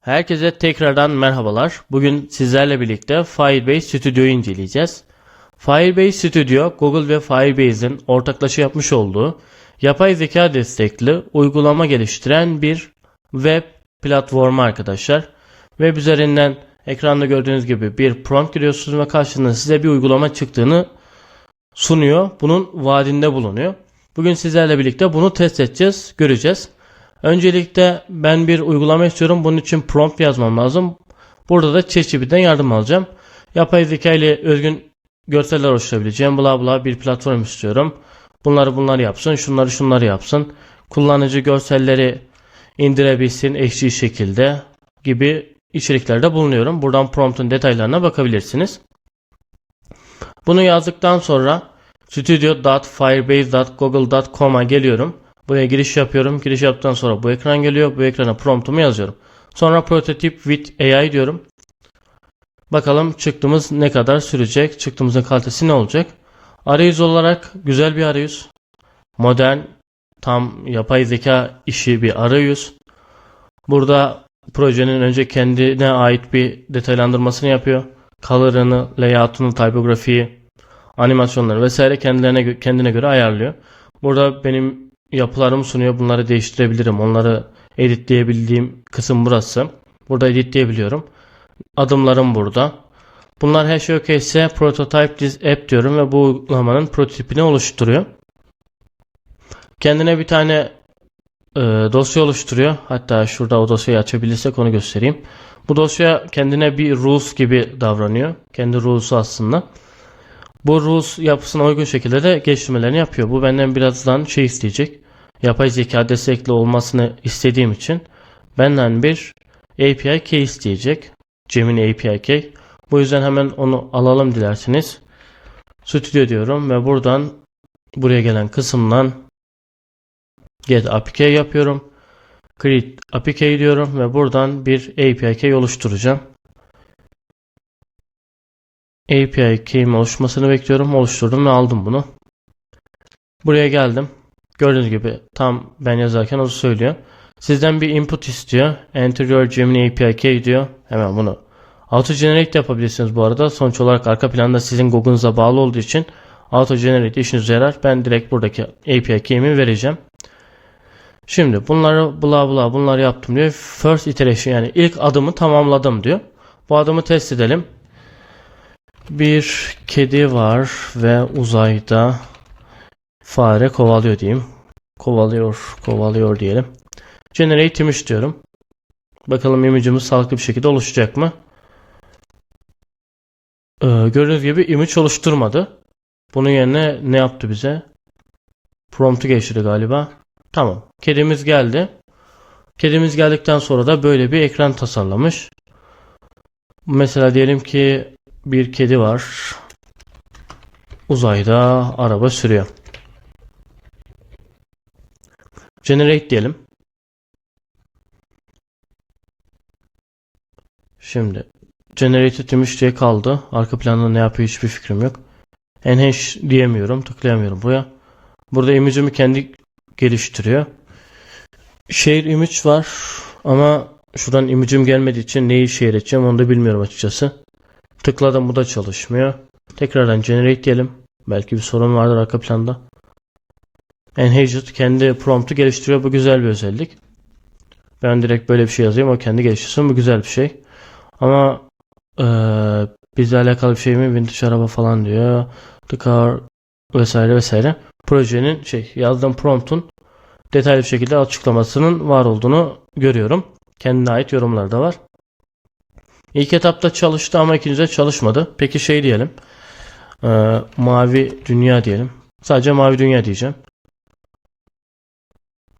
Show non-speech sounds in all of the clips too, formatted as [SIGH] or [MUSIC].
Herkese tekrardan merhabalar. Bugün sizlerle birlikte Firebase Studio'yu inceleyeceğiz. Firebase Studio, Google ve Firebase'in ortaklaşa yapmış olduğu yapay zeka destekli uygulama geliştiren bir web platformu arkadaşlar. Web üzerinden ekranda gördüğünüz gibi bir prompt giriyorsunuz ve karşınıza size bir uygulama çıktığını sunuyor. Bunun vaadinde bulunuyor. Bugün sizlerle birlikte bunu test edeceğiz, göreceğiz. Öncelikle ben bir uygulama istiyorum. Bunun için prompt yazmam lazım. Burada da ChatGPT'den yardım alacağım. Yapay zeka ile özgün görseller oluşturabileceğim. Bla bla bir platform istiyorum. Bunları bunlar yapsın. Şunları şunları yapsın. Kullanıcı görselleri indirebilsin eşli şekilde gibi içeriklerde bulunuyorum. Buradan promptun detaylarına bakabilirsiniz. Bunu yazdıktan sonra studio.firebase.google.com'a geliyorum. Buraya giriş yapıyorum. Giriş yaptıktan sonra bu ekran geliyor. Bu ekrana promptumu yazıyorum. Sonra prototip with AI diyorum. Bakalım çıktığımız ne kadar sürecek? Çıktığımızın kalitesi ne olacak? Arayüz olarak güzel bir arayüz. Modern, tam yapay zeka işi bir arayüz. Burada projenin önce kendine ait bir detaylandırmasını yapıyor. Color'ını, layout'unu, typografiyi, animasyonları vesaire kendilerine kendine göre ayarlıyor. Burada benim yapılarımı sunuyor. Bunları değiştirebilirim. Onları editleyebildiğim kısım burası. Burada editleyebiliyorum. Adımlarım burada. Bunlar her şey okeyse prototype this app diyorum ve bu uygulamanın prototipini oluşturuyor. Kendine bir tane e, dosya oluşturuyor. Hatta şurada o dosyayı açabilirsek onu göstereyim. Bu dosya kendine bir rules gibi davranıyor. Kendi rules'u aslında. Bu rules yapısına uygun şekilde de geliştirmelerini yapıyor. Bu benden birazdan şey isteyecek. Yapay zeka destekli olmasını istediğim için benden bir API key isteyecek. Gemini API key. Bu yüzden hemen onu alalım dilerseniz. Studio diyorum ve buradan buraya gelen kısımdan get API yapıyorum. Create API diyorum ve buradan bir API key oluşturacağım. API key'in oluşmasını bekliyorum. Oluşturdum ve aldım bunu. Buraya geldim. Gördüğünüz gibi tam ben yazarken o söylüyor. Sizden bir input istiyor. Enter your Gemini API key diyor. Hemen bunu auto generate de yapabilirsiniz bu arada. Sonuç olarak arka planda sizin Google'ınıza bağlı olduğu için auto generate işinize yarar. Ben direkt buradaki API key'imi vereceğim. Şimdi bunları bla bla bunları yaptım diyor. First iteration yani ilk adımı tamamladım diyor. Bu adımı test edelim. Bir kedi var ve uzayda fare kovalıyor diyeyim. Kovalıyor, kovalıyor diyelim. Generate image diyorum. Bakalım image'imiz sağlıklı bir şekilde oluşacak mı? Ee, gördüğünüz gibi image oluşturmadı. Bunun yerine ne yaptı bize? Prompt'u geçirdi galiba. Tamam. Kedimiz geldi. Kedimiz geldikten sonra da böyle bir ekran tasarlamış. Mesela diyelim ki bir kedi var. Uzayda araba sürüyor. Generate diyelim. Şimdi Generated image diye kaldı. Arka planda ne yapıyor hiçbir fikrim yok. Enhance diyemiyorum. Tıklayamıyorum buraya. Burada image'imi kendi geliştiriyor. Share image var ama şuradan image'im gelmediği için neyi share edeceğim onu da bilmiyorum açıkçası. Tıkladım bu da çalışmıyor. Tekrardan generate diyelim. Belki bir sorun vardır arka planda. Enhanced kendi prompt'u geliştiriyor. Bu güzel bir özellik. Ben direkt böyle bir şey yazayım. O kendi geliştirsin. Bu güzel bir şey. Ama eee bizle alakalı bir şey mi? Vintage araba falan diyor. The car vesaire vesaire. Projenin şey yazdığım prompt'un detaylı bir şekilde açıklamasının var olduğunu görüyorum. Kendine ait yorumlar da var. İlk etapta çalıştı ama ikincide çalışmadı. Peki şey diyelim. Ee, mavi dünya diyelim. Sadece mavi dünya diyeceğim.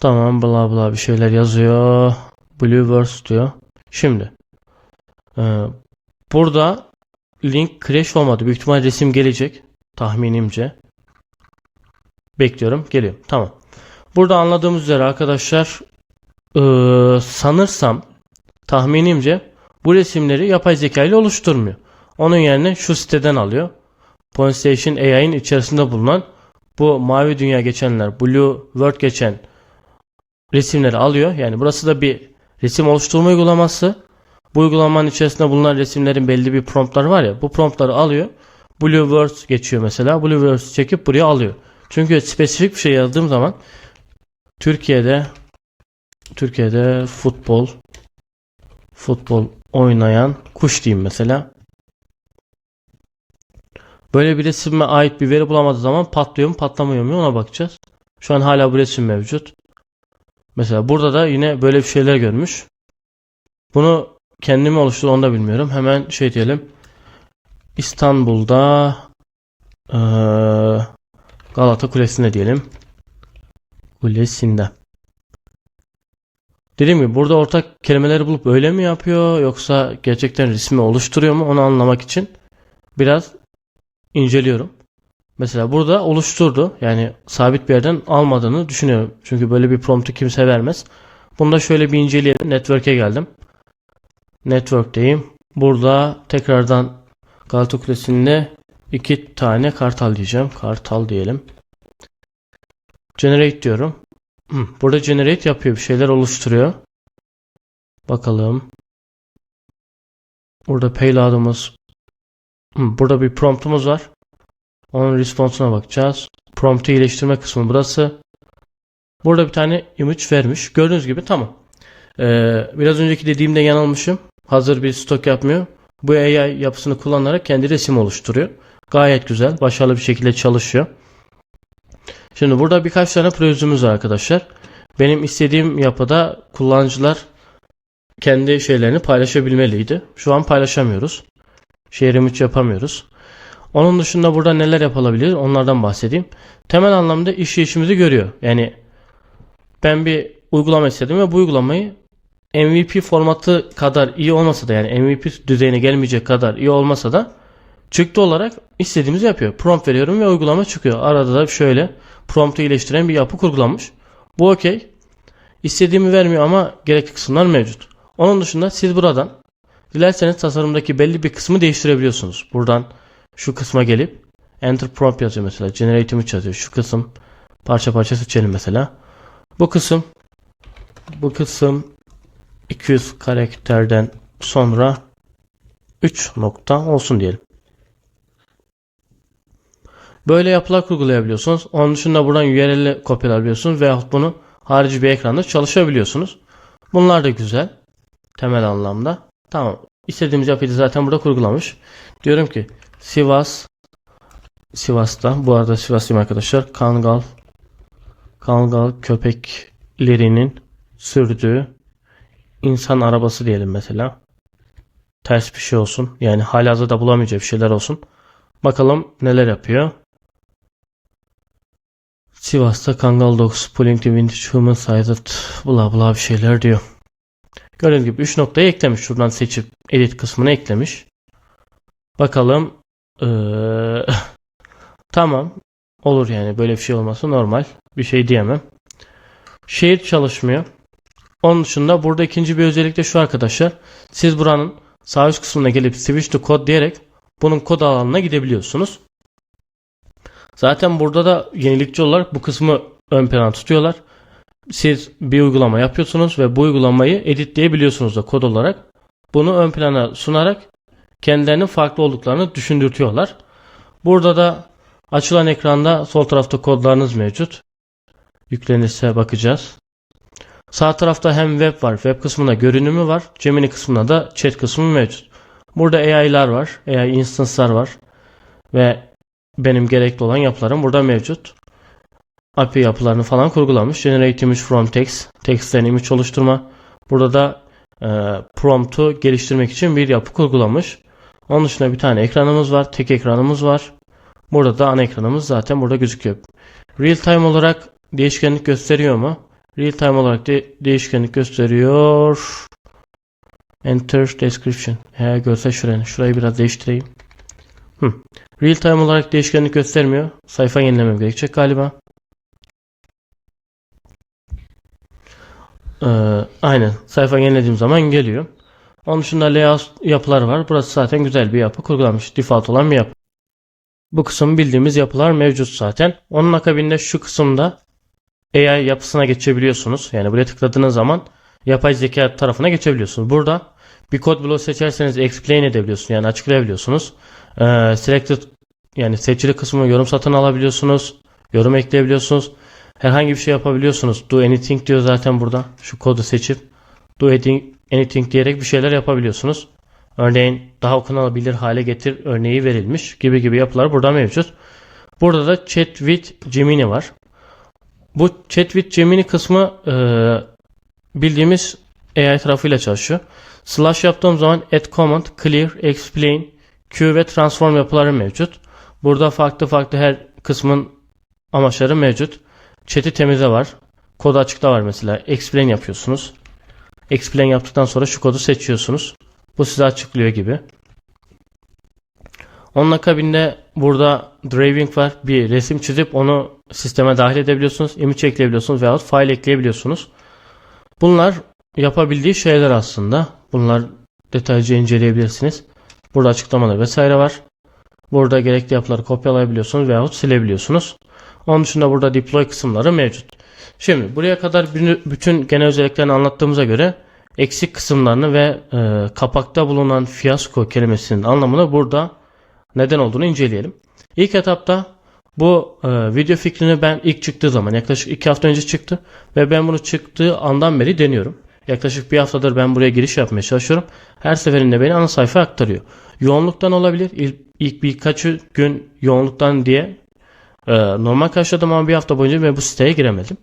Tamam bla bla bir şeyler yazıyor. Blueverse diyor. Şimdi. ee, burada link crash olmadı. Büyük ihtimal resim gelecek. Tahminimce. Bekliyorum. Geliyor. Tamam. Burada anladığımız üzere arkadaşlar ee, sanırsam tahminimce bu resimleri yapay zeka ile oluşturmuyor. Onun yerine şu siteden alıyor. Point Station AI'nin içerisinde bulunan bu mavi dünya geçenler, blue world geçen resimleri alıyor. Yani burası da bir resim oluşturma uygulaması. Bu uygulamanın içerisinde bulunan resimlerin belli bir promptları var ya. Bu promptları alıyor. Blue Words geçiyor mesela. Blue Words çekip buraya alıyor. Çünkü spesifik bir şey yazdığım zaman Türkiye'de Türkiye'de futbol futbol oynayan kuş diyeyim mesela. Böyle bir resime ait bir veri bulamadığı zaman patlıyor mu patlamıyor mu ona bakacağız. Şu an hala bu resim mevcut. Mesela burada da yine böyle bir şeyler görmüş. Bunu kendimi oluşturdu onu da bilmiyorum. Hemen şey diyelim. İstanbul'da eee, Galata Kulesi'nde diyelim. Kulesi'nde. Dediğim gibi burada ortak kelimeleri bulup öyle mi yapıyor yoksa gerçekten resmi oluşturuyor mu onu anlamak için biraz inceliyorum. Mesela burada oluşturdu. Yani sabit bir yerden almadığını düşünüyorum. Çünkü böyle bir promptu kimse vermez. Bunu da şöyle bir inceleyelim. Network'e geldim. Network'teyim. Burada tekrardan Galata Kulesi'nde iki tane kartal diyeceğim. Kartal diyelim. Generate diyorum. Burada generate yapıyor. Bir şeyler oluşturuyor. Bakalım. Burada payload'umuz. Burada bir promptumuz var. Onun response'una bakacağız. Prompt'u iyileştirme kısmı burası. Burada bir tane image vermiş. Gördüğünüz gibi tamam. Ee, biraz önceki dediğimde yanılmışım. Hazır bir stok yapmıyor. Bu AI yapısını kullanarak kendi resim oluşturuyor. Gayet güzel. Başarılı bir şekilde çalışıyor. Şimdi burada birkaç tane projemiz var arkadaşlar. Benim istediğim yapıda kullanıcılar kendi şeylerini paylaşabilmeliydi. Şu an paylaşamıyoruz. Share image yapamıyoruz. Onun dışında burada neler yapılabilir onlardan bahsedeyim. Temel anlamda işleyişimizi görüyor. Yani ben bir uygulama istedim ve bu uygulamayı MVP formatı kadar iyi olmasa da yani MVP düzeyine gelmeyecek kadar iyi olmasa da çıktı olarak istediğimizi yapıyor. Prompt veriyorum ve uygulama çıkıyor. Arada da şöyle promptu iyileştiren bir yapı kurgulanmış. Bu okey. İstediğimi vermiyor ama gerekli kısımlar mevcut. Onun dışında siz buradan dilerseniz tasarımdaki belli bir kısmı değiştirebiliyorsunuz. Buradan şu kısma gelip enter prompt yazıyor mesela. Generate image yazıyor. Şu kısım parça parça seçelim mesela. Bu kısım bu kısım 200 karakterden sonra 3 nokta olsun diyelim. Böyle yapılar kurgulayabiliyorsunuz. Onun dışında buradan URL'i kopyalayabiliyorsunuz veyahut bunu harici bir ekranda çalışabiliyorsunuz. Bunlar da güzel. Temel anlamda. Tamam. İstediğimiz yapıyı zaten burada kurgulamış. Diyorum ki Sivas Sivas'ta bu arada Sivaslıyım arkadaşlar. Kangal Kangal köpeklerinin sürdüğü insan arabası diyelim mesela. Ters bir şey olsun. Yani halihazırda bulamayacağı bir şeyler olsun. Bakalım neler yapıyor. Sivas'ta Kangal Dogs Pulling the Vintage Human Sized bla bla bir şeyler diyor. Gördüğünüz gibi 3 noktayı eklemiş. Şuradan seçip edit kısmını eklemiş. Bakalım. Ee, [LAUGHS] tamam. Olur yani böyle bir şey olması normal. Bir şey diyemem. Şehir çalışmıyor. Onun dışında burada ikinci bir özellik de şu arkadaşlar. Siz buranın sağ üst kısmına gelip switch to code diyerek bunun kod alanına gidebiliyorsunuz. Zaten burada da yenilikçi olarak bu kısmı ön plana tutuyorlar. Siz bir uygulama yapıyorsunuz ve bu uygulamayı editleyebiliyorsunuz da kod olarak. Bunu ön plana sunarak kendilerinin farklı olduklarını düşündürtüyorlar. Burada da açılan ekranda sol tarafta kodlarınız mevcut. Yüklenirse bakacağız. Sağ tarafta hem web var, web kısmında görünümü var. Gemini kısmında da chat kısmı mevcut. Burada AI'lar var, AI instance'lar var. Ve benim gerekli olan yapılarım burada mevcut. API yapılarını falan kurgulamış. Generate image from text, text'ten image oluşturma. Burada da e, prompt'u geliştirmek için bir yapı kurgulamış. Onun dışında bir tane ekranımız var, tek ekranımız var. Burada da ana ekranımız zaten burada gözüküyor. Real time olarak değişkenlik gösteriyor mu? Real time olarak de değişkenlik gösteriyor. Enter description. He görse şurayı. Şurayı biraz değiştireyim. Hı. Real time olarak değişkenlik göstermiyor. Sayfa yenilemem gerekecek galiba. Ee, aynen. Sayfa yenilediğim zaman geliyor. Onun dışında layout yapılar var. Burası zaten güzel bir yapı. Kurgulanmış. Default olan bir yapı. Bu kısım bildiğimiz yapılar mevcut zaten. Onun akabinde şu kısımda AI yapısına geçebiliyorsunuz. Yani buraya tıkladığınız zaman yapay zeka tarafına geçebiliyorsunuz. Burada bir kod bloğu seçerseniz explain edebiliyorsunuz. Yani açıklayabiliyorsunuz. Ee, selected yani seçili kısmı yorum satın alabiliyorsunuz. Yorum ekleyebiliyorsunuz. Herhangi bir şey yapabiliyorsunuz. Do anything diyor zaten burada. Şu kodu seçip do anything, diyerek bir şeyler yapabiliyorsunuz. Örneğin daha okunabilir hale getir örneği verilmiş gibi gibi yapılar burada mevcut. Burada da Chat with Gemini var. Bu Chat with Gemini kısmı e, bildiğimiz AI tarafıyla çalışıyor. Slash yaptığım zaman add command, clear, explain, Q ve transform yapıları mevcut. Burada farklı farklı her kısmın amaçları mevcut. Chat'i temize var. Kodu açıkta var mesela. Explain yapıyorsunuz. Explain yaptıktan sonra şu kodu seçiyorsunuz. Bu size açıklıyor gibi. Onun akabinde burada drawing var. Bir resim çizip onu sisteme dahil edebiliyorsunuz. Image ekleyebiliyorsunuz veyahut file ekleyebiliyorsunuz. Bunlar yapabildiği şeyler aslında. Bunlar detaylıca inceleyebilirsiniz. Burada açıklamalar vesaire var. Burada gerekli yapıları kopyalayabiliyorsunuz veyahut silebiliyorsunuz. Onun dışında burada deploy kısımları mevcut. Şimdi buraya kadar bütün genel özelliklerini anlattığımıza göre eksik kısımlarını ve e, kapakta bulunan fiyasko kelimesinin anlamını burada neden olduğunu inceleyelim. İlk etapta bu e, video fikrini ben ilk çıktığı zaman yaklaşık 2 hafta önce çıktı ve ben bunu çıktığı andan beri deniyorum. Yaklaşık bir haftadır ben buraya giriş yapmaya çalışıyorum. Her seferinde beni ana sayfa aktarıyor. Yoğunluktan olabilir. İlk, ilk birkaç gün yoğunluktan diye e, normal karşıladım ama bir hafta boyunca ben bu siteye giremedim.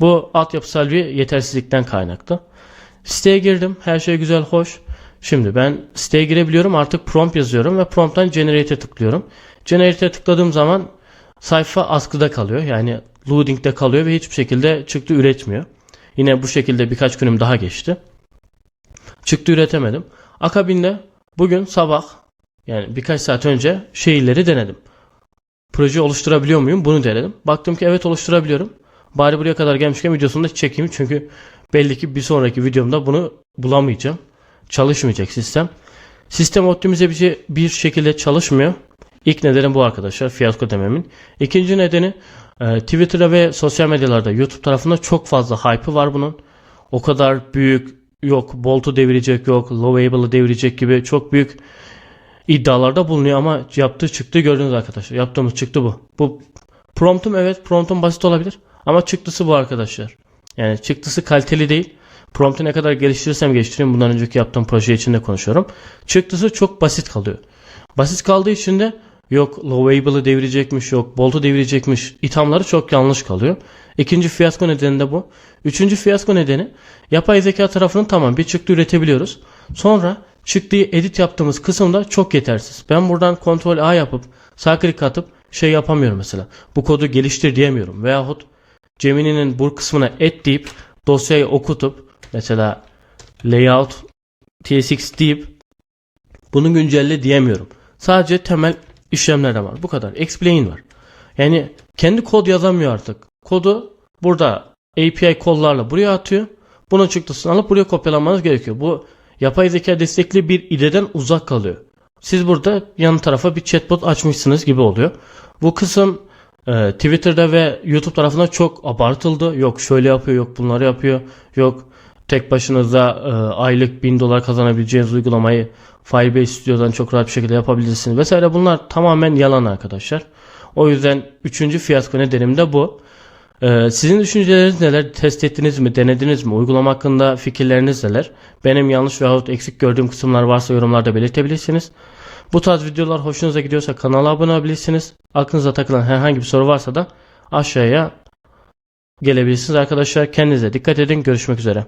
Bu altyapısal bir yetersizlikten kaynaklı. Siteye girdim. Her şey güzel, hoş. Şimdi ben siteye girebiliyorum. Artık prompt yazıyorum ve prompttan generate tıklıyorum. Generate tıkladığım zaman sayfa askıda kalıyor. Yani loading'de kalıyor ve hiçbir şekilde çıktı üretmiyor. Yine bu şekilde birkaç günüm daha geçti. Çıktı üretemedim. Akabinde bugün sabah yani birkaç saat önce şeyleri denedim. Proje oluşturabiliyor muyum? Bunu denedim. Baktım ki evet oluşturabiliyorum. Bari buraya kadar gelmişken videosunu da çekeyim. Çünkü belli ki bir sonraki videomda bunu bulamayacağım. Çalışmayacak sistem. Sistem optimize bir, bir şekilde çalışmıyor. İlk nedeni bu arkadaşlar. Fiyasko dememin. İkinci nedeni e, Twitter'da ve sosyal medyalarda YouTube tarafında çok fazla hype'ı var bunun. O kadar büyük yok Bolt'u devirecek yok Lovable'ı devirecek gibi çok büyük iddialarda bulunuyor ama yaptığı çıktı gördünüz arkadaşlar. Yaptığımız çıktı bu. Bu promptum evet promptum basit olabilir ama çıktısı bu arkadaşlar. Yani çıktısı kaliteli değil. Prompt'u ne kadar geliştirirsem geliştireyim bundan önceki yaptığım proje için de konuşuyorum. Çıktısı çok basit kalıyor. Basit kaldığı için de yok Lovable'ı devirecekmiş yok Bolt'u devirecekmiş ithamları çok yanlış kalıyor. İkinci fiyasko nedeni de bu. Üçüncü fiyasko nedeni yapay zeka tarafının tamam bir çıktı üretebiliyoruz. Sonra çıktığı edit yaptığımız kısımda çok yetersiz. Ben buradan kontrol A yapıp sağ klik atıp şey yapamıyorum mesela. Bu kodu geliştir diyemiyorum. Veyahut Gemini'nin bu kısmına et deyip dosyayı okutup mesela layout tsx deyip bunu güncelle diyemiyorum. Sadece temel işlemler var. Bu kadar. Explain var. Yani kendi kod yazamıyor artık. Kodu burada API kollarla buraya atıyor. Bunun çıktısını alıp buraya kopyalamanız gerekiyor. Bu yapay zeka destekli bir IDE'den uzak kalıyor. Siz burada yan tarafa bir chatbot açmışsınız gibi oluyor. Bu kısım e, Twitter'da ve YouTube tarafında çok abartıldı. Yok şöyle yapıyor, yok bunları yapıyor, yok tek başınıza e, aylık 1000 dolar kazanabileceğiniz uygulamayı Firebase Studio'dan çok rahat bir şekilde yapabilirsiniz vesaire. Bunlar tamamen yalan arkadaşlar. O yüzden üçüncü fiyasko nedenim de bu. Ee, sizin düşünceleriniz neler? Test ettiniz mi? Denediniz mi? Uygulama hakkında fikirleriniz neler? Benim yanlış veyahut eksik gördüğüm kısımlar varsa yorumlarda belirtebilirsiniz. Bu tarz videolar hoşunuza gidiyorsa kanala abone olabilirsiniz. Aklınıza takılan herhangi bir soru varsa da aşağıya gelebilirsiniz arkadaşlar. Kendinize dikkat edin. Görüşmek üzere.